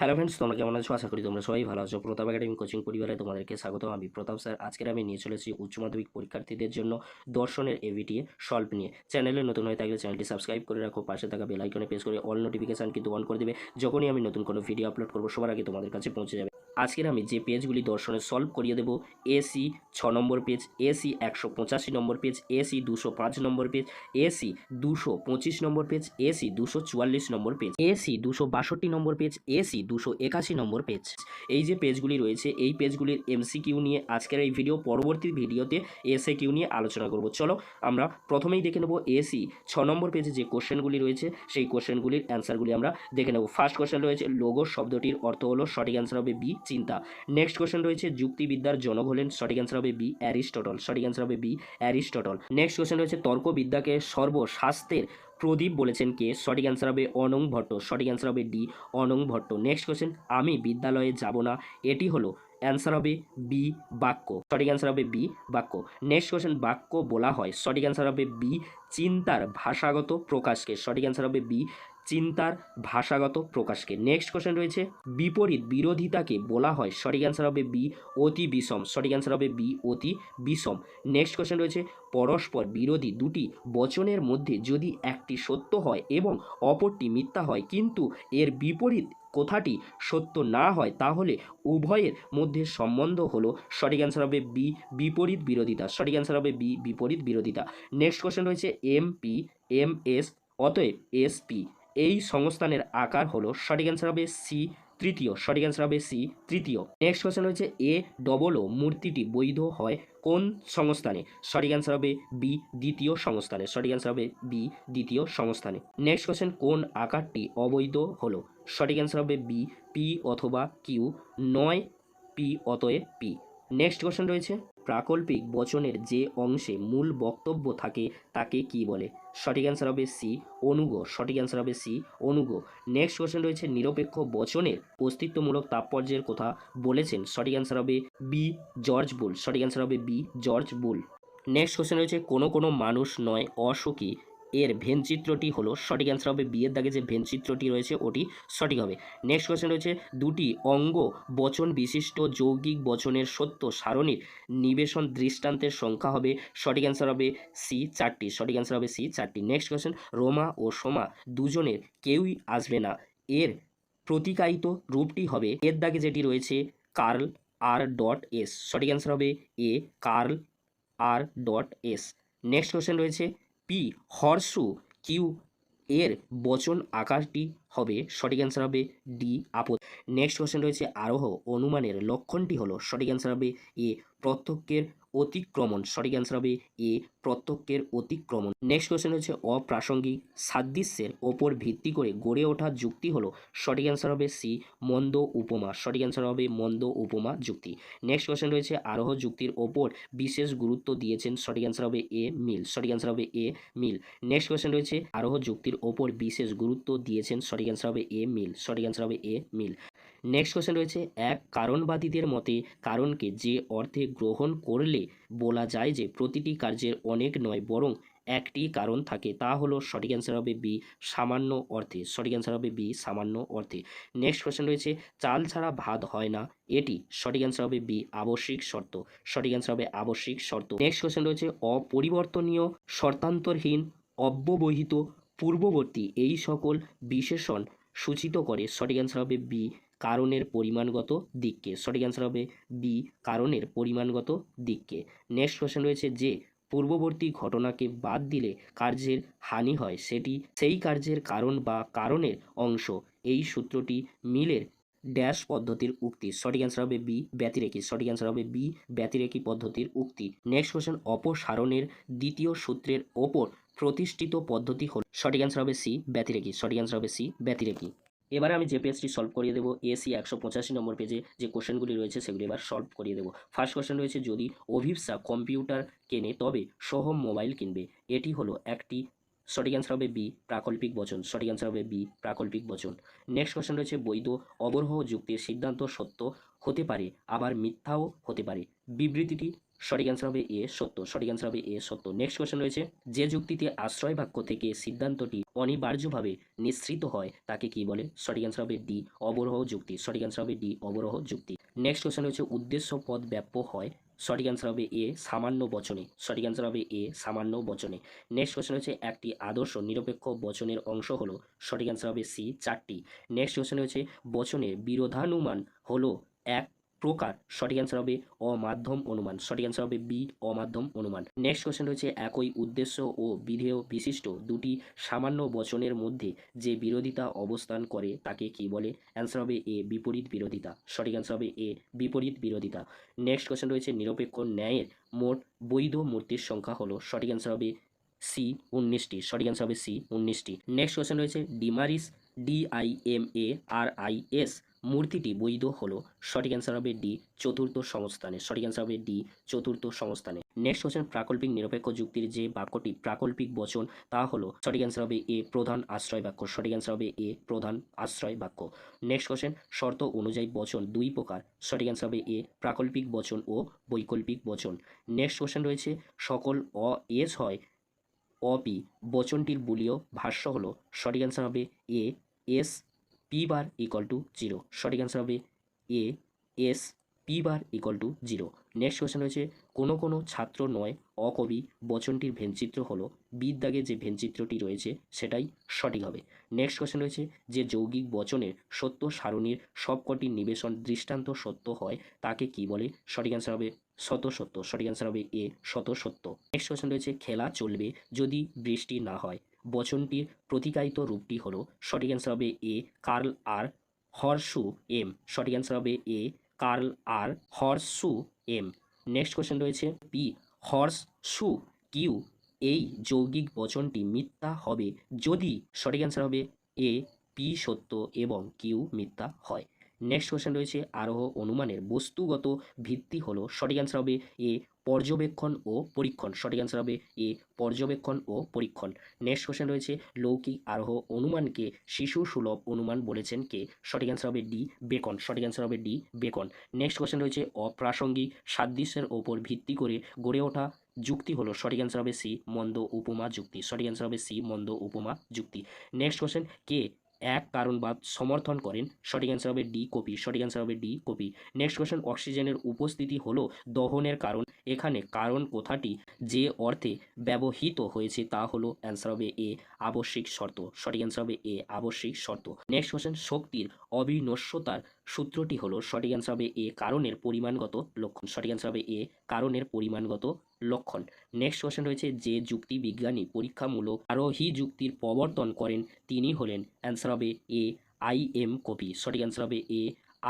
Hello friends, তোমরা কেমন আছো? আশা করি তোমরা সবাই ভালো আছো। প্রতাপ একাডেমি কোচিং পরিবারে তোমাদেরকে স্বাগত আমি প্রতাপ স্যার। আজকের আমি নিয়ে চলেছি উচ্চ মাধ্যমিক পরীক্ষার্থীদের জন্য দর্শনের এভিটিএ সলভ নিয়ে। চ্যানেলে নতুন হয়ে থাকলে চ্যানেলটি সাবস্ক্রাইব করে রাখো। পাশে থাকা বেল আইকনে প্রেস করে অল নোটিফিকেশান কিন্তু অন করে দেবে। যখনই আমি নতুন কোনো ভিডিও আপলোড করব, সবার আগে তোমাদের কাছে পৌঁছে যাবে। আজকের আমি যে পেজগুলি দর্শনে সলভ করিয়ে দেবো এসি ছ নম্বর পেজ এসি একশো পঁচাশি নম্বর পেজ এসি দুশো পাঁচ নম্বর পেজ এসি দুশো পঁচিশ নম্বর পেজ এসি দুশো চুয়াল্লিশ নম্বর পেজ এসি দুশো বাষট্টি নম্বর পেজ এসি দুশো একাশি নম্বর পেজ। এই যে পেজগুলি রয়েছে, এই পেজগুলির এমসিকিউ নিয়ে আজকের এই ভিডিও পরবর্তী ভিডিওতে এসএ কিউ নিয়ে আলোচনা করব। চলো, আমরা প্রথমেই দেখে নেব এসি ছ নম্বর পেজে যে কোশ্চেনগুলি রয়েছে, সেই কোশ্চেনগুলির অ্যান্সারগুলি আমরা দেখে নেব। ফার্স্ট কোশ্চেন রয়েছে লোগো শব্দটির অর্থ হলো সঠিক অ্যান্সার হবে বি চিন্তা। নেক্সট কোশ্চেন রয়েছে, যুক্তিবিদ্যার জনক হলেন সঠিক অ্যান্সার হবে বি, অ্যারিস্টটল। সঠিক অ্যান্সার হবে বি, অ্যারিস্টটল। নেক্সট কোশ্চেন রয়েছে, তর্কবিদ্যাকে সর্বশাস্ত্রের প্রদীপ বলেছেন কে? সঠিক অ্যান্সার হবে অনং ভট্ট। সঠিক অ্যান্সার হবে D Annam Bhatta. Next question আমি বিদ্যালয়ে যাব না। এটি হলো অ্যান্সার হবে বি, বাক্য। সঠিক অ্যান্সার হবে বি, বাক্য। নেক্সট কোশ্চেন বাক্য বলা হয়। সঠিক অ্যান্সার হবে বি, চিন্তার ভাষাগত প্রকাশকে। সঠিক অ্যান্সার হবে বি চিন্তার ভাষাগত প্রকাশকে। নেক্সট কোশ্চেন রয়েছে, বিপরীত বিরোধিতাকে বলা হয় সঠিক অ্যান্সার হবে বি অতি বিষম। সঠিক অ্যান্সার হবে বি অতি বিষম। নেক্সট কোশ্চেন রয়েছে, পরস্পর বিরোধী দুটি বচনের মধ্যে যদি একটি সত্য হয় এবং অপরটি মিথ্যা হয়, কিন্তু এর বিপরীত কথাটি সত্য না হয়, তাহলে উভয়ের মধ্যে সম্বন্ধ হলো সঠিক অ্যান্সার হবে বি বিপরীত বিরোধিতা। সঠিক অ্যান্সার হবে বি বিপরীত বিরোধিতা। নেক্সট কোশ্চেন রয়েছে এম পি এম এস অতএব এস পি এই সংস্থানের আকার হলো সঠিক অ্যান্সার হবে সি তৃতীয়। সঠিক অ্যান্সার হবে সি তৃতীয়। নেক্সট কোশ্চেন রয়েছে এ ডবল ও মূর্তিটি বৈধ হয় কোন সংস্থানে? সঠিক অ্যান্সার হবে বি দ্বিতীয় সংস্থানে। সঠিক অ্যান্সার হবে বি দ্বিতীয় সংস্থানে। নেক্সট কোশ্চেন কোন আকারটি অবৈধ হলো? সঠিক অ্যান্সার হবে বি পি অথবা কিউ নয় পি অতএব পি নেক্সট কোশ্চেন রয়েছে, প্রাকল্পিক বচনের যে অংশে মূল বক্তব্য থাকে তাকে কি বলে? সঠিক অ্যান্সার হবে সি অনুগ। সঠিক অ্যান্সার হবে সি অনুগ। নেক্সট কোয়েশ্চেন রয়েছে নিরপেক্ষ বচনের অস্তিত্বমূলক তাৎপর্যের কথা বলেছেন। সঠিক অ্যান্সার হবে বি জর্জ বুল সঠিক অ্যান্সার হবে B George Boole next question রয়েছে, কোনো কোনো মানুষ নয়, অসুখী। এর ভেন চিত্রটি হলো সঠিক অ্যান্সার হবে বিয়ের দাগে যে ভেন চিত্রটি রয়েছে ওটি সঠিক হবে। নেক্সট কোশ্চেন রয়েছে, দুটি অঙ্গ বচন বিশিষ্ট যৌগিক বচনের সত্য সারণীর নিবেশন দৃষ্টান্তের সংখ্যা হবে, সঠিক অ্যান্সার হবে সি চারটি, সঠিক অ্যান্সার হবে সি চারটি। নেক্সট কোশ্চেন রোমা ও সোমা দুজনের কেউই আসবে না। এর প্রতিকায়িত রূপটি হবে এর দাগে যেটি রয়েছে, কার্ল আর ডট এস। সঠিক অ্যান্সার হবে A curl R dot S. Next question রয়েছে পি হর্ষু কিউ এর বচন আকারটি হবে, সঠিক অ্যান্সার হবে ডি আপদ নেক্সট কোশ্চেন রয়েছে আরোহ, অনুমানের লক্ষণটি হলো, সঠিক অ্যান্সার হবে এ, প্রত্যক্ষের অতিক্রমণ। সঠিক অ্যান্সার হবে এ প্রত্যক্ষের অতিক্রমণ। নেক্সট কোশ্চেন হচ্ছে অপ্রাসঙ্গিক। সাদৃশ্যের ওপর ভিত্তি করে গড়ে ওঠা যুক্তি হলো, সঠিক অ্যান্সার হবে সি মন্দ উপমা। সঠিক অ্যান্সার হবে মন্দ উপমা যুক্তি। নেক্সট কোশ্চেন রয়েছে, আরোহ যুক্তির ওপর বিশেষ গুরুত্ব দিয়েছেন, সঠিক অ্যান্সার হবে এ মিল। সঠিক অ্যান্সার হবে এ মিল। নেক্সট কোশ্চেন রয়েছে, আরোহ যুক্তির ওপর বিশেষ গুরুত্ব দিয়েছেন, সঠিক অ্যান্সার হবে এ মিল। সঠিক অ্যান্সার হবে এ মিল। নেক্সট কোশ্চেন রয়েছে, এক কারণবাদীদের মতে কারণকে যে অর্থে গ্রহণ করলে বলা যায় যে প্রতিটি কার্যের অনেক নয়, বরং একটি কারণ থাকে, তা হলো সঠিক অ্যান্সার হবে বি সামান্য অর্থে। সঠিক অ্যান্সার হবে বি সামান্য অর্থে। নেক্সট কোশ্চেন রয়েছে, চাল ছাড়া ভাত হয় না। এটি সঠিক অ্যান্সার হবে বি আবশ্যিক শর্ত। সঠিক অ্যান্সার হবে আবশ্যিক শর্ত। নেক্সট কোশ্চেন রয়েছে, অপরিবর্তনীয়, শর্তান্তরহীন, অব্যবহিত, পূর্ববর্তী এই সকল বিশেষণ সূচিত করে সঠিক অ্যান্সার হবে বি কারণের পরিমাণগত দিককে। সঠিক অ্যান্সার হবে বি কারণের পরিমাণগত দিককে। নেক্সট কোশ্চেন রয়েছে যে, পূর্ববর্তী ঘটনাকে বাদ দিলে কার্যের হানি হয়, সেটি সেই কার্যের কারণ বা কারণের অংশ। এই সূত্রটি মিলের ড্যাশ পদ্ধতির উক্তি। সঠিক অ্যান্সার হবে বি ব্যতিরেকি। সঠিক অ্যান্সার হবে বি ব্যতিরেকি পদ্ধতির উক্তি। নেক্সট কোশ্চেন অপসারণের দ্বিতীয় সূত্রের ওপর প্রতিষ্ঠিত পদ্ধতি হল সঠিক অ্যান্সার হবে সি ব্যতিরেকি। সঠিক অ্যান্সার হবে সি ব্যতিরেকি। এবারে আমি যে পেজটি সলভ করিয়ে দেবো এসি একশো পঁচাশি নম্বর পেজে যে কোশ্চেনগুলি রয়েছে সেগুলি এবার সলভ করিয়ে দেবো। ফার্স্ট কোশ্চেন রয়েছে, যদি অভিপসা কম্পিউটার কেনে, তবে সোহম মোবাইল কিনবে? এটি হলো একটি সঠিক অ্যান্সার হবে বি প্রাকল্পিক বচন। সঠিক অ্যান্সার হবে বি প্রাকল্পিক বচন। নেক্সট কোশ্চেন রয়েছে, বৈধ অবরহ যুক্তির সিদ্ধান্ত সত্য হতে পারে, আবার মিথ্যাও হতে পারে। বিবৃতিটি সঠিক অ্যান্সার হবে এ সত্য। সঠিক অ্যান্সার হবে এ সত্য। নেক্সট কোয়েশ্চেন রয়েছে, যে যুক্তিতে আশ্রয় বাক্য থেকে সিদ্ধান্তটি অনিবার্যভাবে নিঃসৃত হয়, তাকে কি বলে? সঠিক অ্যান্সার হবে ডি অবরোহ যুক্তি। সঠিক অ্যান্সার হবে ডি অবরোহ যুক্তি। নেক্সট কোয়েশ্চেন রয়েছে, উদ্দেশ্য পদ ব্যাপ্য হয়। সঠিক অ্যান্সার হবে এ সামান্য বচনে। সঠিক অ্যান্সার হবে এ সামান্য বচনে। নেক্সট কোয়েশ্চেন হচ্ছে একটি আদর্শ নিরপেক্ষ বচনের অংশ হলো। সঠিক অ্যান্সার হবে সি চারটি। নেক্সট কোয়েশ্চেন হচ্ছে বচনের বিরোধানুমান হলো এক প্রকার সঠিক অ্যান্সার হবে অমাধ্যম অনুমান। সঠিক অ্যান্সার হবে বি, অমাধ্যম অনুমান। নেক্সট কোয়েশ্চেন রয়েছে, একই উদ্দেশ্য ও বিধেয় বিশিষ্ট দুটি সামান্য বচনের মধ্যে যে বিরোধিতা অবস্থান করে তাকে কি বলে? অ্যান্সার হবে এ, বিপরীত বিরোধিতা। সঠিক অ্যান্সার হবে এ, বিপরীত বিরোধিতা। নেক্সট কোয়েশ্চেন রয়েছে, নিরপেক্ষ ন্যায়ের মোট বৈধ মূর্তির সংখ্যা হলো। সঠিক অ্যান্সার হবে সি, উনিশটি। সঠিক অ্যান্সার হবে সি, উনিশটি। নেক্সট কোয়েশ্চেন রয়েছে, ডিমারিস ডিআইএমএ আর আই এস মূর্তিটি বৈধ হলো সঠিক অ্যান্সার হবে ডি, চতুর্থ সংস্থানে। সঠিক অ্যান্সার হবে ডি, চতুর্থ সংস্থানে। নেক্সট কোশ্চেন প্রাকল্পিক নিরপেক্ষ যুক্তির যে বাক্যটি প্রাকল্পিক বচন, তা হলো সঠিক অ্যান্সার হবে এ, প্রধান আশ্রয় বাক্য। সঠিক অ্যান্সার হবে এ, প্রধান আশ্রয় বাক্য। নেক্সট কোশ্চেন শর্ত অনুযায়ী বচন দুই প্রকার। সঠিক অ্যান্সার হবে এ, প্রাকল্পিক বচন ও বৈকল্পিক বচন। নেক্সট কোশ্চেন রয়েছে, সকল অ, এস হয় অপি বচনটির বুলীয় ভাষ্য হলো সঠিক অ্যান্সার হবে A, S P bar equal to zero সঠিক অ্যান্সার হবে A S P bar equal to zero next question রয়েছে, কোনো কোনো ছাত্র নয়, অকবি বচনটির ভেনচিত্র হলো, বিদ্যাগে যে ভেনচিত্রটি রয়েছে সেটাই সঠিক হবে। নেক্সট কোয়েশ্চেন রয়েছে, যে যৌগিক বচনের সত্য সারণীর সবকটি নিবেশন দৃষ্টান্ত সত্য হয়, তাকে কি বলে? সঠিক অ্যান্সার হবে শত সত্য। সঠিক অ্যান্সার হবে এ শত সত্য। নেক্সট কোয়েশ্চেন রয়েছে, খেলা চলবে যদি বৃষ্টি না হয়। বচনটির প্রতিকায়িত রূপটি হল সঠিক অ্যান্সার হবে A curl R horseshoe M. সঠিক অ্যান্সার হবে A curl R horseshoe M. Next question রয়েছে পি হর্স সু কিউ। এই যৌগিক বচনটি মিথ্যা হবে যদি সঠিক অ্যান্সার হবে এ পি সত্য এবং কিউ মিথ্যা হয়। নেক্সট কোয়েশ্চেন রয়েছে, আরোহ অনুমানের বস্তুগত ভিত্তি হলো সঠিক অ্যান্সার হবে এ পর্যবেক্ষণ ও পরীক্ষণ। সঠিক অ্যান্সার হবে এ পর্যবেক্ষণ ও পরীক্ষণ। নেক্সট কোয়েশ্চেন রয়েছে, লৌকিক আরোহ অনুমানকে শিশু সুলভ অনুমান বলেছেন কে? সঠিক অ্যান্সার হবে ডি বেকন। সঠিক অ্যান্সার হবে ডি বেকন। নেক্সট কোয়েশ্চেন রয়েছে, অপ্রাসঙ্গিক সাদৃশ্যের ওপর ভিত্তি করে গড়ে ওঠা যুক্তি হলো। সঠিক অ্যান্সার হবে সি মন্দ উপমা যুক্তি। সঠিক অ্যান্সার হবে সি মন্দ উপমা যুক্তি। নেক্সট কোয়েশ্চেন কে এক কারণবাদ সমর্থন করেন। সঠিক অ্যান্সার হবে ডি কপি, সঠিক অ্যান্সার হবে ডি কপি। নেক্সট কোয়েশ্চেন অক্সিজেনের উপস্থিতি হলো দহনের কারণ। এখানে কারণ কথাটি? যে অর্থে ব্যবহৃত হয়েছে তা হলো অ্যান্সার হবে এ, আবশ্যিক শর্ত। সঠিক অ্যান্সার হবে এ, আবশ্যিক শর্ত। নেক্সট কোয়েশ্চেন শক্তির অবিনশ্বতার সূত্রটি হলো সঠিক অ্যান্সার হবে এ কারণের পরিমাণগত লক্ষণ। সঠিক অ্যান্সার হবে এ কারণের পরিমাণগত লক্ষণ। নেক্সট কোয়েশ্চেন রয়েছে, যে যুক্তি বিজ্ঞানী পরীক্ষামূলক আরোহী যুক্তির প্রবর্তন করেন, তিনি হলেন অ্যান্সার হবে এ আই এম কপি। সঠিক অ্যান্সার হবে A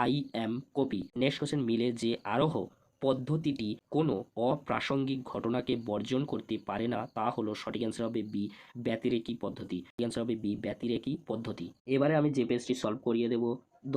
I M Copi. Next question মিলে যে আরোহ পদ্ধতিটি কোনো অপ্রাসঙ্গিক ঘটনাকে বর্জন করতে পারে না, তা হলো সঠিক অ্যান্সার হবে বি ব্যতিরেকি পদ্ধতি। অ্যান্সার হবে বি ব্যতিরেকি পদ্ধতি। এবারে আমি যে পেজটি সলভ করিয়ে দেব,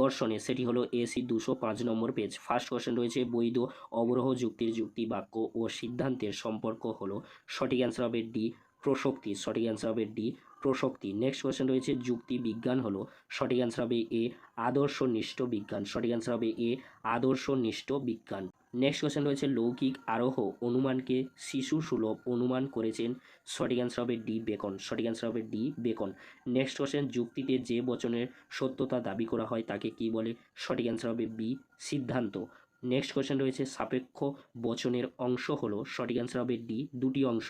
দর্শনে, সেটি হলো এসি দুশো পাঁচ নম্বর পেজ ফার্স্ট কোশ্চেন রয়েছে, বৈধ, অবরোহ, যুক্তির যুক্তি, বাক্য ও সিদ্ধান্তের সম্পর্ক হলো। সঠিক অ্যান্সার হবে ডি প্রসক্তি সঠিক অ্যান্সার হবে ডি প্রশক্তি। নেক্সট কোয়েশ্চেন রয়েছে, যুক্তি বিজ্ঞান হলো। সঠিক অ্যান্সার হবে এ আদর্শনিষ্ঠ বিজ্ঞান। সঠিক অ্যান্সার হবে এ আদর্শনিষ্ঠ বিজ্ঞান। নেক্সট কোয়েশ্চেন রয়েছে, লৌকিক আরোহ অনুমানকে শিশু সুলভ অনুমান করেছেন। সঠিক অ্যান্সার হবে ডি বেকন। সঠিক অ্যান্সার হবে ডি বেকন। নেক্সট কোয়েশ্চেন যুক্তিতে যে বচনের সত্যতা দাবি করা হয় তাকে কি বলে? সঠিক অ্যান্সার হবে বি সিদ্ধান্ত। নেক্সট কোশ্চেন রয়েছে, সাপেক্ষ বচনের অংশ হলো, সঠিক অ্যান্সার হবে ডি দুটি অংশ।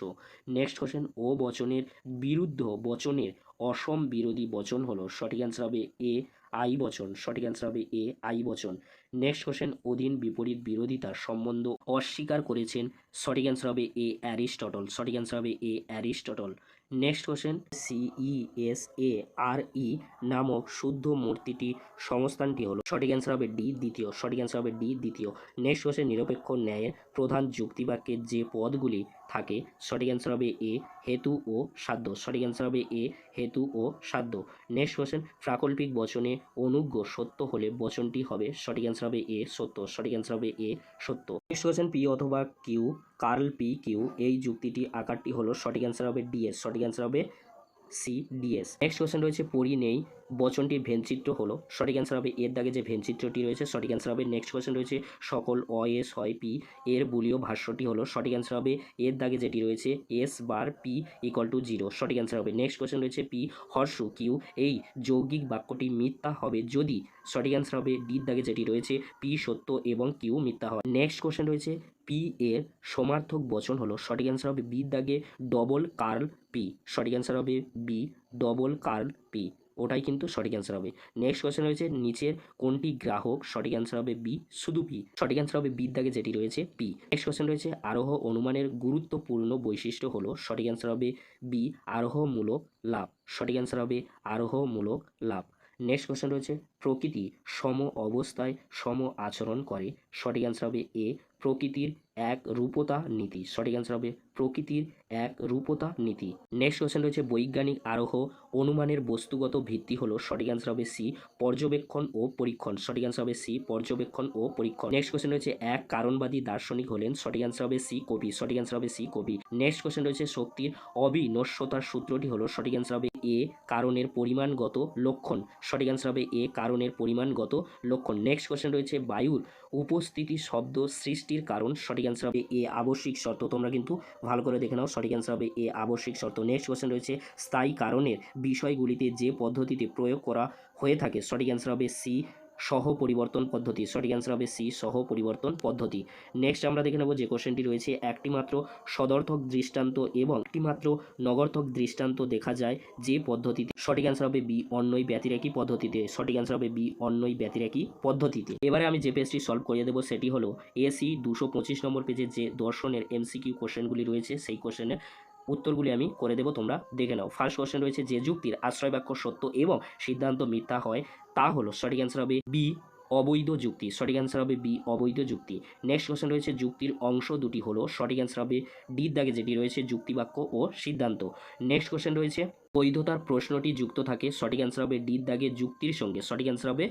নেক্সট কোয়েশ্চেন ও বচনের বিরুদ্ধ বচনের অসম বিরোধী বচন হলো, সঠিক অ্যান্সার হবে এ আই বচন। সঠিক অ্যান্সার হবে এ, আই বচন। নেক্সট কোশ্চেন অধীন বিপরীত বিরোধিতার সম্বন্ধ অস্বীকার করেছেন। সঠিক অ্যান্সার হবে এ, অ্যারিস্টটল। সঠিক অ্যান্সার হবে A, Aristotle. Next question C E S A R E নামক শুদ্ধ মূর্তিটি সংস্থানটি হলো। সঠিক অ্যান্সার হবে ডি, দ্বিতীয়। সঠিক অ্যান্সার হবে ডি, দ্বিতীয়। নেক্সট কোশ্চেন নিরপেক্ষ ন্যায়ের প্রধান যুক্তিবাক্যের যে পদগুলি থাকে। সঠিক অ্যান্সার হবে এ হেতু ও সাধ্য। সঠিক অ্যান্সার হবে এ হেতু ও সাধ্য। নেক্সট কোশ্চেন প্রাকল্পিক বচনে অনুজ্ঞ সত্য হলে বচনটি হবে, সঠিক অ্যান্সার হবে এ সত্য। সঠিক অ্যান্সার হবে এ সত্য। নেক্সট কোশ্চেন পি অথবা কিউ কার্ল পি কিউ এই যুক্তিটি, আকারটি হলো সঠিক অ্যান্সার হবে ডিএস সঠিক অ্যান্সার হবে সি ডিএস নেক্সট কোশ্চেন রয়েছে, পড়ি নেই। বচনটির ভেনচিত্র হলো, সঠিক অ্যান্সার হবে এর দাগে যে ভেনচিত্রটি রয়েছে, সঠিক অ্যান্সার হবে নেক্সট কোয়েশ্চেন রয়েছে, সকল অ এস হয়, পি এর বুলীয় ভাষ্যটি হলো, সঠিক অ্যান্সার হবে এর দাগে যেটি রয়েছে, S bar P equal to zero সঠিক অ্যান্সার হবে নেক্সট কোয়েশ্চেন রয়েছে পি হর্ষু, কিউ, এই যৌগিক বাক্যটি মিথ্যা হবে যদি সঠিক অ্যান্সার হবে ডির দাগে যেটি রয়েছে, পি সত্য এবং কিউ মিথ্যা হয়। নেক্সট কোয়েশ্চেন রয়েছে, পি এর সমার্থক বচন হলো, সঠিক অ্যান্সার হবে বির দাগে ডবল কার্ল পি সঠিক অ্যান্সার হবে বি ডবল কার্ল পি ওটাই কিন্তু সঠিক অ্যান্সার হবে। নেক্সট কোয়েশ্চেন রয়েছে, নিচের কোনটি গ্রাহক সঠিক অ্যান্সার হবে বি শুধু পি সঠিক অ্যান্সার হবে বির দাগে যেটি রয়েছে পি নেক্সট কোয়েশ্চেন রয়েছে, আরোহ অনুমানের গুরুত্বপূর্ণ বৈশিষ্ট্য হলো, সঠিক অ্যান্সার হবে বি আরোহমূলক লাভ। সঠিক অ্যান্সার হবে আরোহমূলক লাভ। নেক্সট কোয়েশ্চেন রয়েছে, প্রকৃতি সম অবস্থায় সম আচরণ করে। সঠিক অ্যান্সার হবে এ প্রকৃতির এক রূপতা নীতি। সঠিক অ্যান্সার হবে প্রকৃতির এক রূপতা নীতি। নেক্সট কোয়েশ্চেন রয়েছে, বৈজ্ঞানিক আরোহ অনুমানের বস্তুগত ভিত্তি হলো সঠিক অ্যান্সার হবে সি পর্যবেক্ষণ ও পরীক্ষণ। সঠিক অ্যান্সার হবে সি পর্যবেক্ষণ ও পরীক্ষণ। নেক্সট কোয়েশ্চেন রয়েছে, এক কারণবাদী দার্শনিক হলেন। সঠিক অ্যান্সার হবে সি কবি। সঠিক অ্যান্সার হবে সি কবি। নেক্সট কোয়েশ্চেন রয়েছে, শক্তির অবিনশ্বতার সূত্রটি হলো সঠিক অ্যান্সার হবে এ কারণের পরিমাণগত লক্ষণ। সঠিক অ্যান্সার হবে এ কারণের পরিমাণগত লক্ষণ। নেক্সট কোয়েশ্চেন রয়েছে, বায়ুর উপস্থিতি শব্দ সৃষ্টির কারণ। সঠিক অ্যান্সার হবে এ আবশ্যিক শর্ত। তোমরা কিন্তু ভালো করে দেখে নাও সঠিক অ্যান্সার হবে এ আবশ্যিক শর্ত। নেক্সট কোয়েশ্চেন রয়েছে, স্থায়ী কারণের বিষয়গুলিতে যে পদ্ধতিতে প্রয়োগ করা হয়ে থাকে? সঠিক অ্যান্সার হবে সি সহ পরিবর্তন পদ্ধতি। সঠিক অ্যান্সার হবে সি সহ পরিবর্তন পদ্ধতি। নেক্সট আমরা দেখে নেব যে কোশ্চেনটি রয়েছে, একটি মাত্র সদর্থক দৃষ্টান্ত এবং একটি মাত্র নগর্থক দৃষ্টান্ত দেখা যায় যে পদ্ধতিতে। সঠিক অ্যান্সার হবে বি অন্যই ব্যতিরেকি পদ্ধতিতে। সঠিক অ্যান্সার হবে বি অন্যই ব্যতিরেকি পদ্ধতিতে। এবারে আমি যে পেজটি সলভ করিয়ে দেবো সেটি হলো এসি দুশো পঁচিশ নম্বর পেজে যে দর্শনের এমসিকিউ কোশ্চেনগুলি রয়েছে, সেই কোশ্চেনের উত্তরগুলি আমি করে দেবো, তোমরা দেখে নাও। ফার্স্ট কোশ্চেন রয়েছে, যে যুক্তির আশ্রয় বাক্য সত্য এবং সিদ্ধান্ত মিথ্যা হয়, তা হলো সঠিক অ্যান্সার হবে বি অবৈধ যুক্তি। সঠিক অ্যান্সার হবে বি অবৈধ যুক্তি। নেক্সট কোশ্চেন রয়েছে, যুক্তির অংশ দুটি হলো, সঠিক অ্যান্সার হবে ডির দাগে যেটি রয়েছে, যুক্তিবাক্য ও সিদ্ধান্ত। নেক্সট কোশ্চেন রয়েছে, বৈধতার প্রশ্নটি যুক্ত থাকে, সঠিক অ্যান্সার হবে ডির দাগে যুক্তির সঙ্গে। সঠিক অ্যান্সার হবে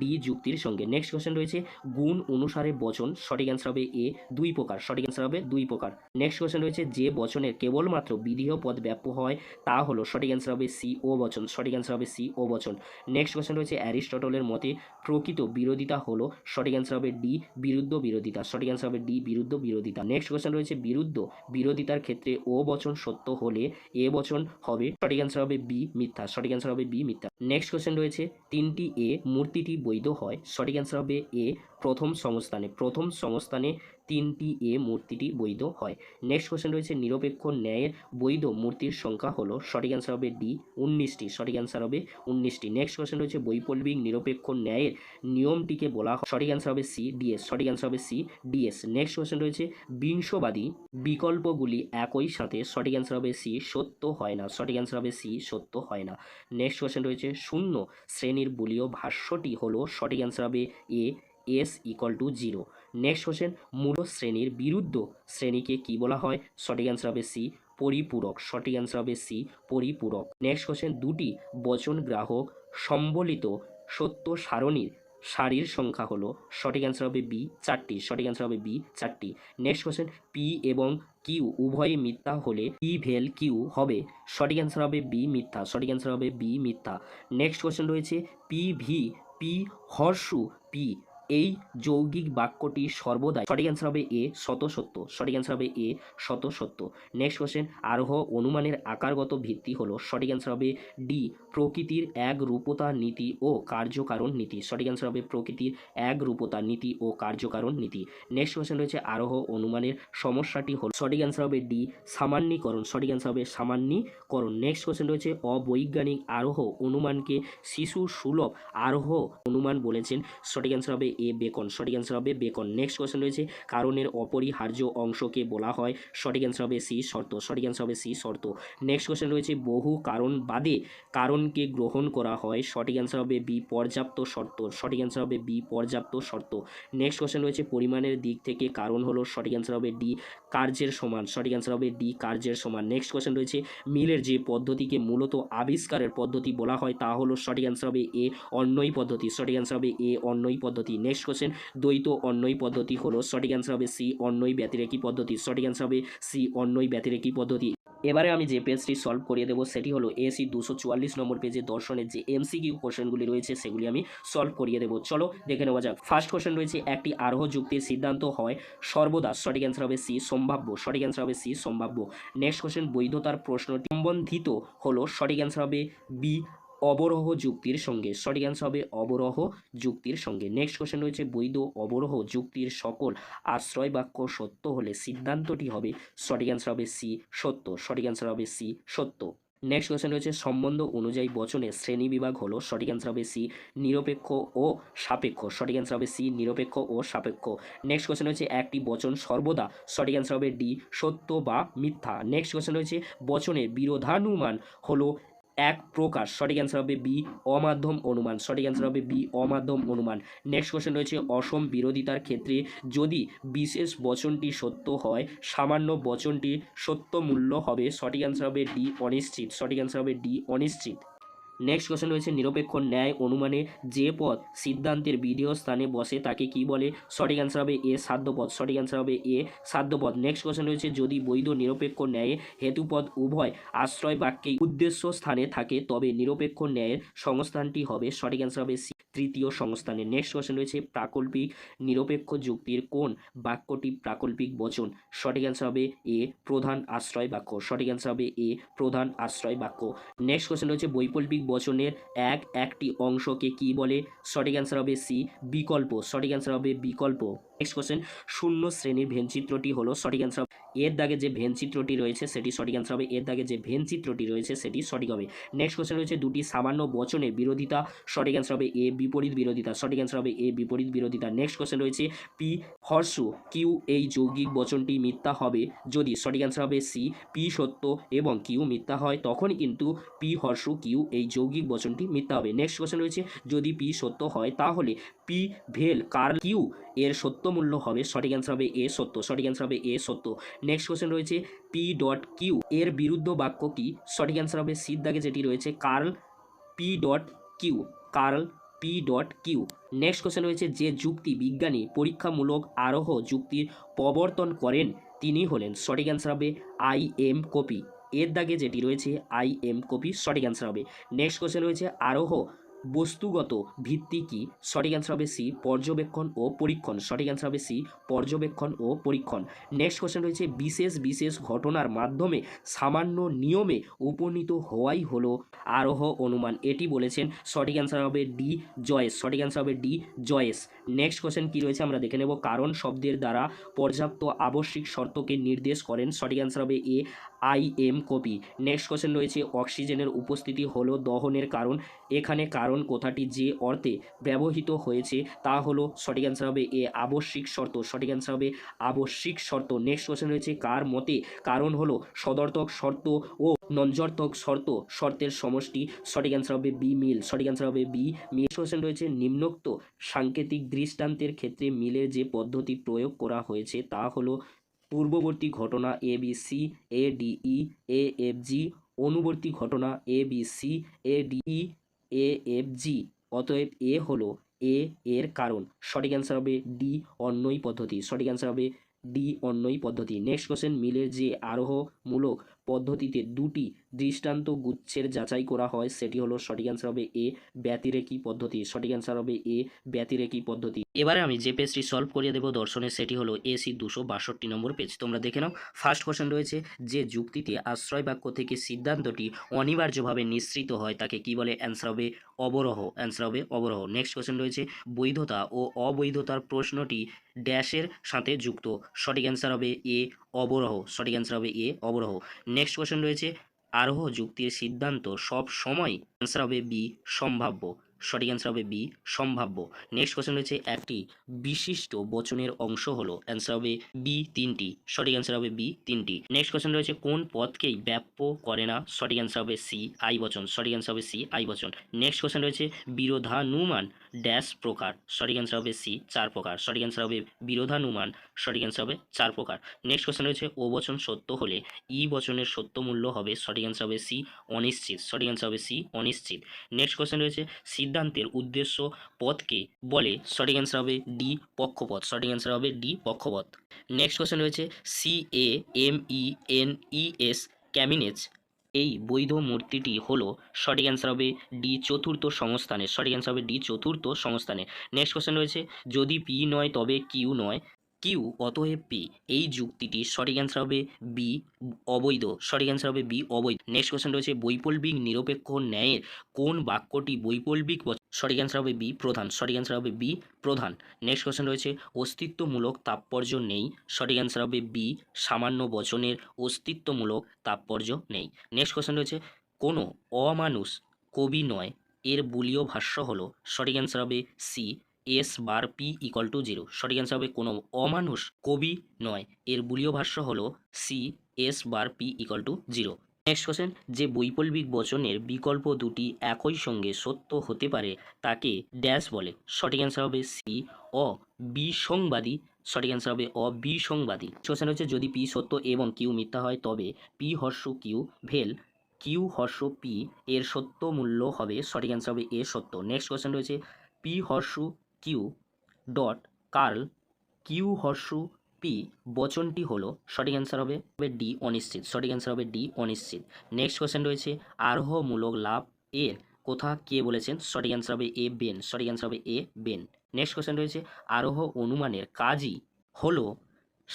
ডি যুক্তির সঙ্গে। নেক্সট কোশ্চেন রয়েছে, গুণ অনুসারে বচন সঠিক অ্যান্সার হবে এ দুই প্রকার। সঠিক অ্যান্সার হবে দুই প্রকার। নেক্সট কোয়েশ্চেন রয়েছে, যে বচনের কেবলমাত্র বিধেয় পদ ব্যাপ্য হয়, তা হলো সঠিক অ্যান্সার হবে সি ও বচন। সঠিক অ্যান্সার হবে সি ও বচন। নেক্সট কোয়েশ্চেন রয়েছে, অ্যারিস্টটলের মতে প্রকৃত বিরোধিতা হলো, সঠিক অ্যান্সার হবে ডি বিরুদ্ধ বিরোধিতা। সঠিক অ্যান্সার হবে ডি বিরুদ্ধ বিরোধিতা। নেক্সট কোশ্চেন রয়েছে, বিরুদ্ধ বিরোধিতার ক্ষেত্রে ও বচন সত্য হলে এ বচন হবে, সঠিক অ্যান্সার হবে বি মিথ্যা। সঠিক অ্যান্সার হবে বি মিথ্যা। নেক্সট কোয়েশ্চেন রয়েছে, তিনটি এ মূর্তিটি বৈধ হয়? সঠিক অ্যান্সার হবে এ প্রথম সংস্থানে। প্রথম সংস্থানে তিনটি এ মূর্তিটি বৈধ হয়। নেক্সট কোশ্চেন রয়েছে, নিরপেক্ষ ন্যায়ের বৈধ মূর্তির সংখ্যা হলো, সঠিক অ্যান্সার হবে ডি উনিশটি। সঠিক অ্যান্সার হবে উনিশটি। নেক্সট কোশ্চেন রয়েছে, বৈপ্লবিক নিরপেক্ষ ন্যায়ের নিয়মটিকে বলা হয়। সঠিক অ্যান্সার হবে সি ডিএস সঠিক অ্যান্সার হবে C D S next question রয়েছে, বিংশবাদী বিকল্পগুলি একই সাথে, সঠিক অ্যান্সার হবে সি সত্য হয় না। সঠিক অ্যান্সার হবে সি সত্য হয় না। নেক্সট কোশ্চেন রয়েছে, শূন্য শ্রেণির বলীয় ভাষ্যটি হলো, সঠিক অ্যান্সার হবে A S equal to zero next question মূল শ্রেণির বিরুদ্ধ শ্রেণীকে কি বলা হয়? সঠিক অ্যান্সার হবে সি পরিপূরক। সঠিক অ্যান্সার হবে সি পরিপূরক। নেক্সট কোশ্চেন দুটি বচন গ্রাহক সম্বলিত সত্য সারণীর সারির সংখ্যা হলো। সঠিক অ্যান্সার হবে বি চারটি। সঠিক অ্যান্সার হবে বি চারটি। নেক্সট কোশ্চেন পি এবং কিউ উভয়ই মিথ্যা হলে পি ভেল কিউ হবে? সঠিক অ্যান্সার হবে বি মিথ্যা। সঠিক অ্যান্সার হবে বি মিথ্যা। নেক্সট কোশ্চেন রয়েছে P V P horseshoe P এই যৌগিক বাক্যটি সর্বদাই সঠিক অ্যান্সার হবে এ শত সত্য। সঠিক অ্যান্সার হবে এ শত সত্য। নেক্সট কোশ্চেন আরোহ অনুমানের আকারগত ভিত্তি হলো, সঠিক অ্যান্সার হবে ডি প্রকৃতির এক রূপতা নীতি ও কার্যকারণ নীতি। সঠিক অ্যান্সার হবে প্রকৃতির এক রূপতা নীতি ও কার্যকারণ নীতি। নেক্সট কোশ্চেন রয়েছে, আরোহ অনুমানের সমস্যাটি হল, সঠিক অ্যান্সার হবে ডি সামান্যীকরণ। সঠিক অ্যান্সার হবে সামান্যীকরণ। নেক্সট কোশ্চেন রয়েছে, অবৈজ্ঞানিক আরোহ অনুমানকে শিশু সুলভ আরোহ অনুমান বলেছেন। সঠিক অ্যান্সার হবে এ বেকন। সঠিক অ্যান্সার হবে বেকন। নেক্সট কোশ্চেন রয়েছে, কারণের অপরিহার্য অংশকে বলা হয়। সঠিক অ্যান্সার হবে সি শর্ত, সঠিক অ্যান্সার হবে সি শর্ত। নেক্সট কোশ্চেন রয়েছে, বহু কারণ বাদে কারণকে গ্রহণ করা হয়। সঠিক অ্যান্সার হবে বি, পর্যাপ্ত শর্ত। সঠিক অ্যান্সার হবে বি, পর্যাপ্ত শর্ত। নেক্সট কোশ্চেন রয়েছে, পরিমাণের দিক থেকে কারণ হলো। সঠিক অ্যান্সার হবে ডি, কার্যের সমান। সঠিক অ্যান্সার হবে ডি, কার্যের সমান। নেক্সট কোশ্চেন রয়েছে, মিলের যে পদ্ধতিকে মূলত আবিষ্কারের পদ্ধতি বলা হয় তা হলো সঠিক অ্যান্সার হবে এ অন্যই পদ্ধতি। সঠিক অ্যান্সার হবে এ অন্যই পদ্ধতি। নেক্সট কোশ্চেন দ্বৈত অন্যই পদ্ধতি হলো সঠিক অ্যান্সার হবে সি অন্যই ব্যতিরেকি পদ্ধতি। সঠিক অ্যান্সার হবে সি অন্যই ব্যতিরেকি পদ্ধতি। এবারে আমি যে পেজটি সলভ করিয়ে দেবো, সেটি হলো এসি দুশো চুয়াল্লিশ নম্বর পেজে দর্শনের যে এমসিকিউ কোশ্চেনগুলি রয়েছে, সেগুলি আমি সলভ করিয়ে দেবো। চলো দেখে নেওয়া যাক। ফার্স্ট কোশ্চেন রয়েছে, একটি আরোহ যুক্তির সিদ্ধান্ত হয়, সর্বদা সঠিক অ্যান্সার হবে সি, সম্ভাব্য। সঠিক অ্যান্সার হবে সি, সম্ভাব্য। নেক্সট কোশ্চেন বৈধতার প্রশ্নটি সম্বন্ধিত হলো, সঠিক অ্যান্সার হবে বি অবরোহ যুক্তির সঙ্গে। সঠিক অ্যান্সার হবে অবরোহ যুক্তির সঙ্গে। নেক্সট কোশ্চেন রয়েছে, বৈধ অবরোহ যুক্তির সকল আশ্রয় বাক্য সত্য হলে সিদ্ধান্তটি হবে সঠিক অ্যান্সার হবে সি সত্য। সঠিক অ্যান্সার হবে সি সত্য। নেক্সট কোশ্চেন রয়েছে, সম্বন্ধ অনুযায়ী বচনের শ্রেণি বিভাগ হলো সঠিক অ্যান্সার হবে সি নিরপেক্ষ ও সাপেক্ষ। সঠিক অ্যান্সার হবে সি নিরপেক্ষ ও সাপেক্ষ। নেক্সট কোয়েশ্চেন রয়েছে, একটি বচন সর্বদা সঠিক অ্যান্সার হবে ডি সত্য বা মিথ্যা। নেক্সট কোশ্চেন রয়েছে বচনের বিরোধানুমান হলো এক প্রকার। সঠিক অ্যান্সার হবে বি, অমাধ্যম অনুমান। সঠিক অ্যান্সার হবে বি, অমাধ্যম অনুমান। নেক্সট কোশ্চেন রয়েছে অসম বিরোধিতার ক্ষেত্রে যদি বিশেষ বচনটি সত্য হয়, সামান্য বচনটি সত্য মূল্য হবে। সঠিক অ্যান্সার হবে ডি, অনিশ্চিত। সঠিক অ্যান্সার হবে ডি, অনিশ্চিত। নেক্সট কোশ্চেন রয়েছে, নিরপেক্ষ ন্যায় অনুমানে যে পথ সিদ্ধান্তের বিধেয় স্থানে বসে তাকে কি বলে? সঠিক অ্যান্সার হবে এ সাধ্যপদ। সঠিক অ্যান্সার হবে এ সাধ্যপদ। নেক্সট কোশ্চেন রয়েছে, যদি বৈধ নিরপেক্ষ ন্যায়ে হেতুপদ উভয় আশ্রয় বাক্যে উদ্দেশ্য স্থানে থাকে, তবে নিরপেক্ষ ন্যায়ের সংস্থানটি হবে। সঠিক অ্যান্সার হবে সি তৃতীয় সংস্থানে নেক্সট কোশ্চেন রয়েছে, প্রাকল্পিক নিরপেক্ষ যুক্তির কোন বাক্যটি প্রাকল্পিক বচন? সঠিক অ্যান্সার হবে এ, প্রধান আশ্রয় বাক্য। সঠিক অ্যান্সার হবে এ, প্রধান আশ্রয় বাক্য। নেক্সট কোশ্চেন রয়েছে, বৈকল্পিক বচনের এক, একটি অংশকে কি বলে? সঠিক অ্যান্সার হবে সি, বিকল্প। সঠিক অ্যান্সার হবে বিকল্প। নেক্সট কোশ্চেন শূন্য শ্রেণির ভেনচিত্রটি হলো, সঠিক অ্যান্সার এর দাগে যে ভেন চিত্রটি রয়েছে, সেটি সঠিক অ্যান্সার হবে। এর দাগে যে ভেন চিত্রটি রয়েছে, সেটি সঠিক হবে। নেক্সট কোশ্চেন রয়েছে, দুটি সামান্য বচনের বিরোধিতা, সঠিক অ্যান্সার হবে এ বিপরীত বিরোধিতা, সঠিক অ্যান্সার হবে এ বিপরীত বিরোধিতা। নেক্সট কোশ্চেন রয়েছে পি হর্ষু কিউ এই যৌগিক বচনটি মিথ্যা হবে। যদি সঠিক অ্যান্সার হবে সি পি সত্য এবং কিউ মিথ্যা হয়, তখন কিন্তু পি হর্ষু কিউ এই যৌগিক বচনটি মিথ্যা হবে। নেক্সট কোশ্চেন রয়েছে, যদি পি সত্য হয়, তাহলে পি ভেল কার কিউ, এর সত্য মূল্য হবে, সঠিক অ্যান্সার হবে এ সত্য, সঠিক অ্যান্সার হবে এ সত্য। নেক্সট কোশ্চেন রয়েছে পি ডট কিউ এর বিরুদ্ধ বাক্য কি? সঠিক অ্যান্সার হবে সির দাগে যেটি রয়েছে curl P dot Q curl P dot Q next question রয়েছে যে যুক্তি বিজ্ঞানী পরীক্ষামূলক আরোহ যুক্তির প্রবর্তন করেন, তিনি হলেন, সঠিক অ্যান্সার হবে আই এম কপি এর দাগে যেটি রয়েছে আই এম কপি সঠিক অ্যান্সার হবে। নেক্সট কোশ্চেন রয়েছে আরোহ বস্তুগত ভিত্তি কি? সঠিক অ্যান্সার হবে সি, পর্যবেক্ষণ ও পরীক্ষণ। সঠিক অ্যান্সার হবে সি, পর্যবেক্ষণ ও পরীক্ষণ। নেক্সট কোশ্চেন রয়েছে, বিশেষ বিশেষ ঘটনার মাধ্যমে সামান্য নিয়মে উপনীত হওয়াই হলো আরোহ অনুমান। এটি বলেছেন, সঠিক অ্যান্সার হবে ডি জয়েস। সঠিক অ্যান্সার হবে ডি জয়েস। নেক্সট কোশ্চেন কি রয়েছে আমরা দেখে নেব। কারণ শব্দের দ্বারা পর্যাপ্ত আবশ্যিক শর্তকে নির্দেশ করেন। সঠিক অ্যান্সার হবে A I M Copi next question রয়েছে, অক্সিজেনের উপস্থিতি হলো দহনের কারণ। এখানে কারণ কথাটি, যে অর্থে ব্যবহৃত হয়েছে তা হলো সঠিক অ্যান্সার হবে এ, আবশ্যিক শর্ত। সঠিক অ্যান্সার হবে আবশ্যিক শর্ত। নেক্সট কোশ্চেন রয়েছে, কার মতে কারণ হলো সদর্থক শর্ত ও নঞ্জর্থক শর্ত? শর্তের সমষ্টি, সঠিক অ্যান্সার হবে বি মিল। সঠিক অ্যান্সার হবে বি মিল। কোশ্চেন রয়েছে, নিম্নোক্ত সাংকেতিক দৃষ্টান্তের ক্ষেত্রে মিলের যে পদ্ধতি প্রয়োগ করা হয়েছে তা হলো পূর্ববর্তী ঘটনা A B C A D E A F G অনুবর্তী ঘটনা A B C A D E A F G অতএব এ হলো এ এর কারণ। সঠিক অ্যান্সার হবে ডি অন্যই পদ্ধতি। সঠিক অ্যান্সার হবে ডি অন্যই পদ্ধতি। নেক্সট কোশ্চেন মিলের যে আরোহমূলক পদ্ধতিতে দুটি দৃষ্টান্ত গুচ্ছের যাচাই করা হয়, সেটি হলো সঠিক অ্যান্সার হবে এ ব্যতিরেকি পদ্ধতি। সঠিক অ্যান্সার হবে এ ব্যতিরেকি পদ্ধতি। এবারে আমি যে পেজটি সলভ করিয়ে দেবো দর্শনের সেটি হলো এসি দুশো বাষট্টি নম্বর পেজ তোমরা দেখে নাও ফার্স্ট কোশ্চেন রয়েছে, যে যুক্তিতে আশ্রয় বাক্য থেকে সিদ্ধান্তটি অনিবার্যভাবে নিঃসৃত হয়, তাকে কি বলে? অ্যান্সার হবে অবরোহ। অ্যান্সার হবে অবরোহ। নেক্সট কোশ্চেন রয়েছে, বৈধতা ও অবৈধতার প্রশ্নটি ড্যাশের সাথে যুক্ত। সঠিক অ্যান্সার হবে এ অবরোহ। সঠিক অ্যান্সার হবে এ অবরোহ। নেক্সট কোশ্চেন রয়েছে আরোহ যুক্তির সিদ্ধান্ত সব সময় অ্যান্সার হবে বি সম্ভাব্য। সঠিক অ্যান্সার হবে বি সম্ভাব্য। নেক্সট কোশ্চেন রয়েছে একটি। বিশিষ্ট বচনের অংশ হলো অ্যান্সার হবে বি তিনটি। সঠিক অ্যান্সার হবে বি তিনটি। নেক্সট কোশ্চেন রয়েছে কোন পদকেই ব্যাপ্য করে না? সঠিক অ্যান্সার হবে সি আই বচন। সঠিক অ্যান্সার হবে সি আই বচন। নেক্সট কোশ্চেন রয়েছে বিরোধানুমান ড্যাশ প্রকার, সঠিক অ্যান্সার হবে সি, চার প্রকার। সঠিক অ্যান্সার হবে বিরোধানুমান, সঠিক অ্যান্সার হবে চার প্রকার। নেক্সট কোশ্চেন রয়েছে, ও বচন সত্য হলে ই বচনের সত্য মূল্য হবে? সঠিক অ্যান্সার হবে সি, অনিশ্চিত। সঠিক অ্যান্সার হবে সি, অনিশ্চিত। নেক্সট কোশ্চেন রয়েছে, সিদ্ধান্তের উদ্দেশ্য পথকে বলে সঠিক অ্যান্সার হবে ডি, পক্ষপথ। সঠিক অ্যান্সার হবে ডি, পক্ষপথ। নেক্সট কোশ্চেন রয়েছে, C A M E N E S camenes এই বৈধ মূর্তিটি হলো সঠিক অ্যান্সার হবে ডি চতুর্থ সংস্থানে সঠিক অ্যান্সার হবে ডি চতুর্থ সংস্থানে নেক্সট কোশ্চেন রয়েছে, যদি পি নয় তবে কিউ নয়। কিউ অতএব পি এই যুক্তিটি সঠিক অ্যান্সার হবে বি অবৈধ। সঠিক অ্যান্সার হবে বি অবৈধ। নেক্সট কোশ্চেন রয়েছে বৈকল্পিক নিরপেক্ষ ন্যায়ের কোন বাক্যটি বচ- সঠিক অ্যান্সার হবে বি প্রধান। সঠিক অ্যান্সার হবে বি প্রধান। নেক্সট কোশ্চেন রয়েছে, অস্তিত্বমূলক তাৎপর্য নেই। সঠিক অ্যান্সার হবে বি সামান্য বচনের অস্তিত্বমূলক তাৎপর্য নেই। নেক্সট কোশ্চেন রয়েছে, কোনো অমানুষ কবি নয়, এর বুলীয় ভাষ্য হলো। সঠিক অ্যান্সার হবে C S bar P equal to zero সঠিক অ্যান্সার হবে কোনো অমানুষ কবি নয়। এর বুলীয় ভাষ্য হলো C S bar P equal to zero next question যে বৈকল্পিক বচনের বিকল্প দুটি একই সঙ্গে সত্য হতে পারে তাকে ড্যাশ বলে। সঠিক অ্যান্সার হবে সি, অ বিসংবাদী সঠিক অ্যান্সার হবে অবিসংবাদী কোশ্চেন হচ্ছে, যদি পি সত্য এবং কিউ মিথ্যা হয়, তবে P horseshoe Q vel, Q horseshoe P এর সত্য মূল্য হবে। সঠিক অ্যান্সার হবে এ সত্য। নেক্সট কোশ্চেন রয়েছে, P horseshoe Q dot curl Q horseshoe P বচনটি হলো সঠিক অ্যান্সার হবে ডি অনিশ্চিত, সঠিক অ্যান্সার হবে ডি অনিশ্চিত। নেক্সট কোয়েশ্চেন রয়েছে, আরোহমূলক লাভ এর কোথা কে বলেছেন? সঠিক অ্যান্সার হবে এ বেন সঠিক অ্যান্সার হবে এ বেন নেক্সট কোয়েশ্চেন রয়েছে, আরোহ অনুমানের কাজই হলো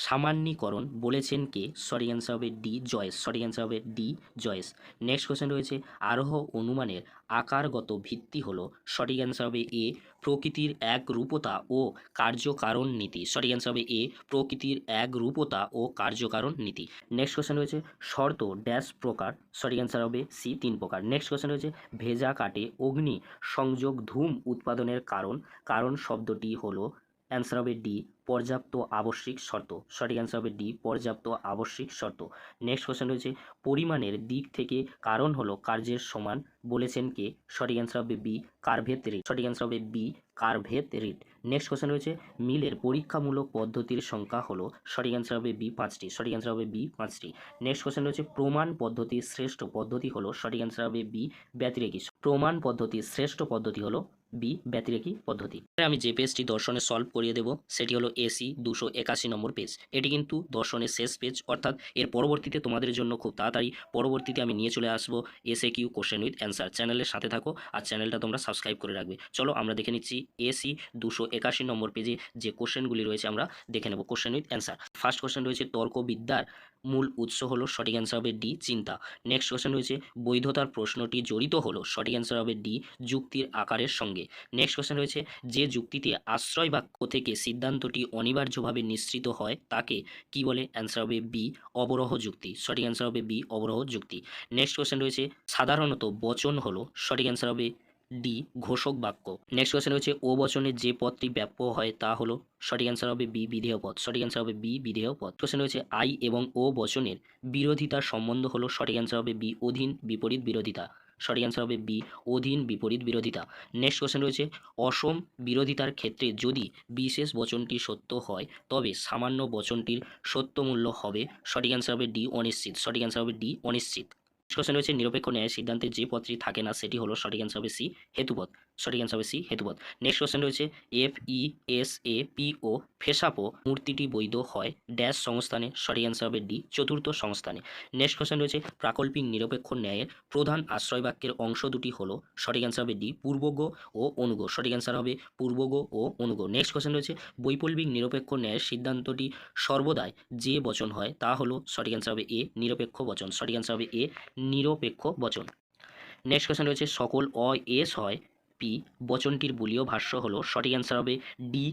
সামান্যীকরণ বলেছেন কে? সঠিক অ্যান্সার হবে ডি, জয়েস। সঠিক অ্যান্সার হবে ডি, জয়েস। নেক্সট কোশ্চেন রয়েছে, আরোহ অনুমানের আকারগত ভিত্তি হলো। সঠিক অ্যান্সার হবে এ, প্রকৃতির এক রূপতা ও কার্যকারণ নীতি। সঠিক অ্যান্সার হবে এ, প্রকৃতির এক রূপতা ও কার্যকারণ নীতি। নেক্সট কোশ্চেন রয়েছে, শর্ত ড্যাশ প্রকার। সঠিক অ্যান্সার হবে সি, তিন প্রকার। নেক্সট কোশ্চেন রয়েছে, ভেজা কাটে অগ্নি সংযোগ ধূম উৎপাদনের কারণ। কারণ শব্দটি হলো অ্যান্সার হবে ডি পর্যাপ্ত আবশ্যিক শর্ত। সঠিক অ্যান্সার হবে ডি, পর্যাপ্ত আবশ্যিক শর্ত। নেক্সট কোশ্চেন রয়েছে, পরিমাণের দিক থেকে কারণ হলো কার্যের সমান বলেছেন কে? সঠিক অ্যান্সার হবে বি কার্ভেত রিট সঠিক অ্যান্সার হবে B Carveth Read next question রয়েছে, মিলের পরীক্ষামূলক পদ্ধতির সংখ্যা হলো, সঠিক অ্যান্সার হবে বি পাঁচটি, সঠিক অ্যান্সার হবে বি পাঁচটি। নেক্সট কোশ্চেন রয়েছে, প্রমাণ পদ্ধতির শ্রেষ্ঠ পদ্ধতি হলো, সঠিক অ্যান্সার হবে বি ব্যতিরেকী। প্রমাণ পদ্ধতির শ্রেষ্ঠ পদ্ধতি হলো বি ব্যতিরেকী পদ্ধতি। আমি যে পেজটি দর্শনে সলভ করিয়ে দেব, সেটি হলো এসি দুশো একাশি নম্বর পেজ এটি কিন্তু দর্শনের শেষ পেজ অর্থাৎ এর পরবর্তীতে তোমাদের জন্য খুব তাড়াতাড়ি পরবর্তীতে আমি নিয়ে চলে আসব এসে কিউ কোশ্চেন উইথ অ্যান্সার চ্যানেলের সাথে থাকো আর চ্যানেলটা তোমরা সাবস্ক্রাইব করে রাখবে। চলো আমরা দেখে নিচ্ছি এসি দুশো একাশি নম্বর পেজে যে কোশ্চেনগুলি রয়েছে আমরা দেখে নেব। Question with answer first question রয়েছে তর্কবিদ্যার। মূল উৎস হলো সঠিক অ্যান্সার হবে ডি, চিন্তা। নেক্সট কোশ্চেন রয়েছে, বৈধতার প্রশ্নটি জড়িত হলো, সঠিক অ্যান্সার হবে ডি, যুক্তির আকারের সঙ্গে। নেক্সট কোশ্চেন রয়েছে, যে যুক্তিতে আশ্রয় বাক্য থেকে সিদ্ধান্তটি অনিবার্যভাবে নিশ্চিত হয়, তাকে কি বলে? অ্যান্সার হবে বি, অবরহ যুক্তি। সঠিক অ্যান্সার হবে বি, অবরহ যুক্তি। নেক্সট কোশ্চেন রয়েছে, সাধারণত বচন হলো, সঠিক অ্যান্সার হবে ডি, ঘোষক বাক্য। নেক্সট কোশ্চেন হচ্ছে, ও বচনে যে পদটি ব্যাপ্য হয় তা হলো সঠিক অ্যান্সার হবে বি, বিধেয় পদ। সঠিক অ্যান্সার হবে বি, বিধেয় পদ। কোশ্চেন রয়েছে আই এবং ও বচনের বিরোধিতার সম্বন্ধ হলো সঠিক অ্যান্সার হবে বি, অধীন, বিপরীত, বিরোধিতা। সঠিক অ্যান্সার হবে বি, অধীন, বিপরীত, বিরোধিতা। নেক্সট কোশ্চেন রয়েছে, অসম বিরোধিতার ক্ষেত্রে যদি বিশেষ বচনটি সত্য হয়, তবে সামান্য বচনটির সত্য মূল্য হবে সঠিক অ্যান্সার হবে ডি, অনিশ্চিত। সঠিক অ্যান্সার হবে ডি, অনিশ্চিত। কোশ্চেন রয়েছে, নিরপেক্ষ ন্যায় সিদ্ধান্তে যে পদটি থাকে না, সেটি হলো সঠিক অ্যান্সার হবে সি হেতুপথ সঠিক অ্যান্সার হবে সি হেতুপথ নেক্সট কোশ্চেন রয়েছে F E S A P O fesapo, মূর্তিটি বৈধ হয় ড্যাশ সংস্থানে, সঠিক অ্যান্সার হবে ডি, চতুর্থ সংস্থানে। নেক্সট কোশ্চেন রয়েছে, প্রাকল্পিক নিরপেক্ষ ন্যায়ের প্রধান আশ্রয় বাক্যের অংশ দুটি হলো, সঠিক অ্যান্সার হবে ডি পূর্বগ ও অনুগ সঠিক অ্যান্সার হবে পূর্বগ ও অনুগ নেক্সট কোশ্চেন রয়েছে বৈকল্পিক নিরপেক্ষ ন্যায়ের সিদ্ধান্তটি সর্বদাই যে বচন হয়, তা হলো, সঠিক অ্যান্সার হবে এ, নিরপেক্ষ বচন। সঠিক অ্যান্সার হবে এ নিরপেক্ষ বচন। নেক্সট কোশ্চেন রয়েছে, সকল অ এস হয় পি, বচনটির বুলীয় ভাষ্য হলো, সঠিক অ্যান্সার হবে D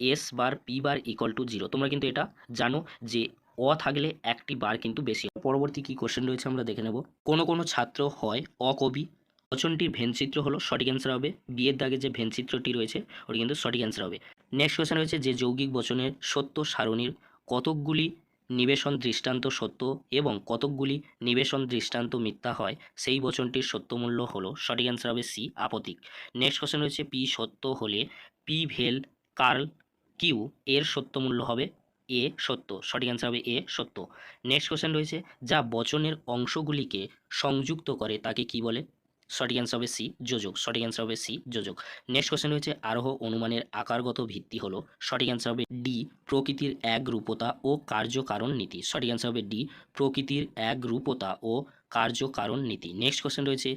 S bar P bar equal to zero তোমরা কিন্তু এটা জানো যে অ থাকলে একটি বার কিন্তু বেশি। পরবর্তী কি কোশ্চেন রয়েছে আমরা দেখে নেব। কোনো কোনো ছাত্র হয় অকবি। বচনটির ভেনচিত্র হলো, সঠিক অ্যান্সার হবে বিয়ের দাগে যে ভেনচিত্রটি রয়েছে, ওটি কিন্তু সঠিক অ্যান্সার হবে। নেক্সট কোশ্চেন রয়েছে, যে যৌগিক বচনের সত্য সারণীর কতকগুলি নিবেশন দৃষ্টান্ত সত্য এবং কতকগুলি নিবেশন দৃষ্টান্ত মিথ্যা হয়, সেই বচনটির সত্যমূল্য হলো সঠিক অ্যান্সার হবে সি, আপতিক। নেক্সট কোশ্চেন রয়েছে পি, সত্য হলে পি ভেল কার্ল কিউ এর সত্যমূল্য হবে এ, সত্য। সঠিক অ্যান্সার হবে এ, সত্য। নেক্সট কোশ্চেন রয়েছে, যা বচনের অংশগুলিকে সংযুক্ত করে তাকে কি বলে? সঠিক অ্যান্সার হবে সি যোজক। সঠিক অ্যান্সার হবে সি যোজক। নেক্সট কোশ্চেন রয়েছে, আরোহ অনুমানের আকারগত ভিত্তি হলো, সঠিক অ্যান্সার হবে ডি প্রকৃতির এক রূপতা ও কার্যকারণ নীতি। সঠিক অ্যান্সার হবে ডি প্রকৃতির এক রূপতা ও কার্যকারণ নীতি। নেক্সট কোশ্চেন রয়েছে,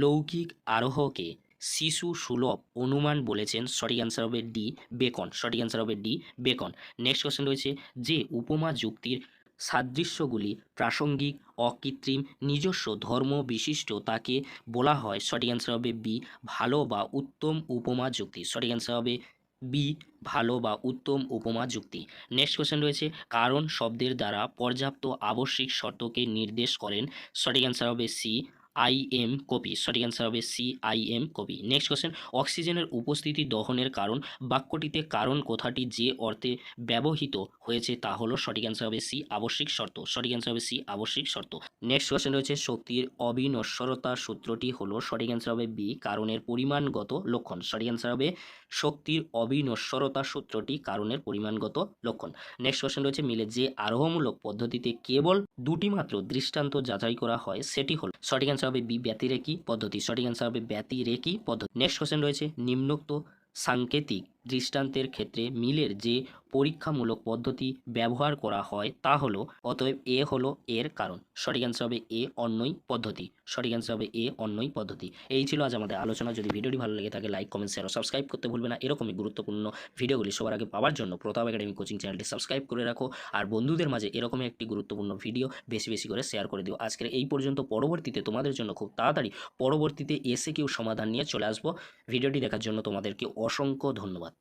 লৌকিক আরোহকে শিশু সুলভ অনুমান বলেছেন। সঠিক অ্যান্সার হবে ডি বেকন। সঠিক অ্যান্সার হবে ডি বেকন। নেক্সট কোশ্চেন রয়েছে, যে উপমা যুক্তির সাদৃশ্যগুলি প্রাসঙ্গিক, অকৃত্রিম, নিজস্ব ধর্ম বিশিষ্ট তাকে বলা হয়। সঠিক অ্যান্সার হবে বি ভালো বা উত্তম উপমা যুক্তি। সঠিক অ্যান্সার হবে বি ভালো বা উত্তম উপমা যুক্তি। নেক্সট কোশ্চেন রয়েছে, কারণ শব্দের দ্বারা পর্যাপ্ত আবশ্যিক শর্তকে নির্দেশ করেন। সঠিক অ্যান্সার হবে সি আই এম কপি, সঠিক অ্যান্সার হবে C I M Copi. Next question অক্সিজেনের উপস্থিতি দহনের কারণ, বাক্যটিতে কারণ কথাটি যে অর্থে ব্যবহৃত হয়েছে তা হলো সঠিক অ্যান্সার হবে সি আবশ্যিক শর্ত। সঠিক অ্যান্সার হবে সি আবশ্যিক শর্ত। নেক্সট কোশ্চেন রয়েছে, শক্তির অবিনশ্বরতা সূত্রটি হলো সঠিক অ্যান্সার হবে বি কারণের পরিমাণগত লক্ষণ। সঠিক অ্যান্সার হবে শক্তির অবিনশ্বরতা সূত্রটি, কারণের পরিমাণগত লক্ষণ। নেক্সট কোশ্চেন রয়েছে, মিলে যে আরোহমূলক পদ্ধতিতে কেবল দুটি মাত্র দৃষ্টান্ত যাচাই করা হয়, সেটি হল সঠিক অ্যান্সার হবে বি ব্যতিরেকি পদ্ধতি। সঠিক অ্যান্সার হবে ব্যতিরেকি পদ্ধতি। নেক্সট কোশ্চেন রয়েছে, নিম্নোক্ত সাংকেতিক দৃষ্টান্তের ক্ষেত্রে মিলের যে পরীক্ষামূলক পদ্ধতি ব্যবহার করা হয় তা হলো, অতএব এ হলো এর কারণ। সঠিক অ্যান্সার হবে এ অন্যই পদ্ধতি। সঠিক অ্যান্সার হবে এ অন্যই পদ্ধতি। এই ছিল আজ আমাদের আলোচনা। যদি ভিডিওটি ভালো লেগে থাকে লাইক কমেন্ট শেয়ার ও সাবস্ক্রাইব করতে ভুলবে না। এরকমই গুরুত্বপূর্ণ ভিডিওগুলি সবার আগে পাওয়ার জন্য প্রতাপ একাডেমি কোচিং চ্যানেলটি সাবস্ক্রাইব করে রাখো। আর বন্ধুদের মাঝে এরকমই একটি গুরুত্বপূর্ণ ভিডিও বেশি বেশি করে শেয়ার করে দিও। আজকের এই পর্যন্ত। পরবর্তীতে তোমাদের জন্য খুব তাড়াতাড়ি পরবর্তীতে এসে কেউ সমাধান নিয়ে চলে আসব। ভিডিওটি দেখার জন্য তোমাদেরকে অসংখ্য ধন্যবাদ।